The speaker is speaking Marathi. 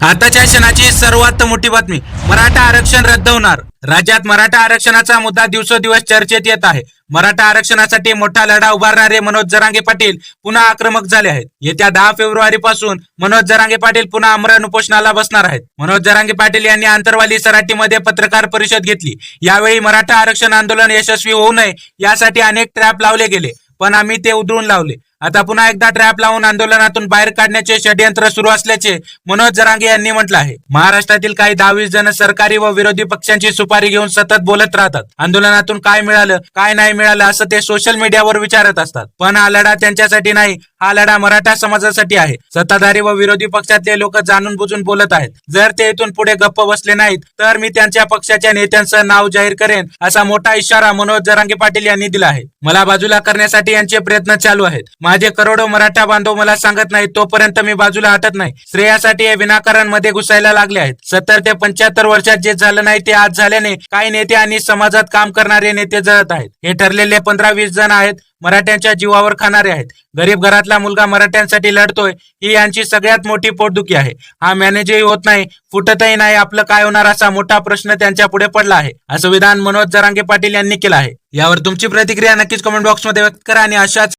आताच्या क्षणाची सर्वात मोठी बातमी. मराठा आरक्षण रद्द होणार. राज्यात मराठा आरक्षणाचा मुद्दा दिवसोदिवस चर्चेत येत आहे. मराठा आरक्षणासाठी मोठा लढा उभारणारे मनोज जरांगे पाटील पुन्हा आक्रमक झाले आहेत. येत्या दहा फेब्रुवारी पासून मनोज जरांगे पाटील पुन्हा आमरण उपोषणाला बसणार आहेत. मनोज जरांगे पाटील यांनी आंतरवाली सराटीमध्ये पत्रकार परिषद घेतली. यावेळी मराठा आरक्षण आंदोलन यशस्वी होऊ नये यासाठी अनेक ट्रॅप लावले गेले. पण आम्ही ते उधळून लावले. आता पुन्हा एकदा ट्रॅप लावून आंदोलनातून बाहेर काढण्याचे षडयंत्र सुरू असल्याचे मनोज जरांगे यांनी म्हटलं आहे. महाराष्ट्रातील काही दहावीस जण सरकारी व विरोधी पक्षांची सुपारी घेऊन सतत बोलत राहतात. आंदोलनातून काय मिळालं काय नाही मिळालं असं ते सोशल मीडियावर विचारत असतात. पण हा लढा त्यांच्यासाठी नाही हा लढा मराठा समाजासाठी आहे. सत्ताधारी व विरोधी पक्षातले लोक जाणून बुजून बोलत आहेत. जर ते इथून पुढे गप्प बसले नाहीत तर मी त्यांच्या पक्षाच्या नेत्यांचं नाव जाहीर करेन असा मोठा इशारा मनोज जरांगे पाटील यांनी दिला आहे. मला बाजूला करण्यासाठी यांचे प्रयत्न चालू आहेत. माझे करोडो मराठा बांधव मला सांगत नाही तोपर्यंत मी बाजूला हटत नाही. श्रेयासाठी हे विनाकारणमध्ये घुसायला लागले आहेत. सत्तर ते पंच्याहत्तर वर्षात जे झालं नाही ते आज झाल्याने काही नेते आणि समाजात काम करणारे नेते जळत आहेत. हे ठरलेले पंधरा वीस जण आहेत मराठ्यांच्या जीवावर खाणारे आहेत. गरीब घरातला मुलगा मराठ्यांसाठी लढतोय ही यांची सगळ्यात मोठी पोटदुखी आहे. हा मॅनेजही होत नाही फुटतही नाही आपलं काय होणार असा मोठा प्रश्न त्यांच्या पुढे पडला आहे. असं विधान मनोज जरांगे पाटील यांनी केलं आहे. यावर तुमची प्रतिक्रिया नक्कीच कमेंट बॉक्समध्ये व्यक्त करा आणि अशाच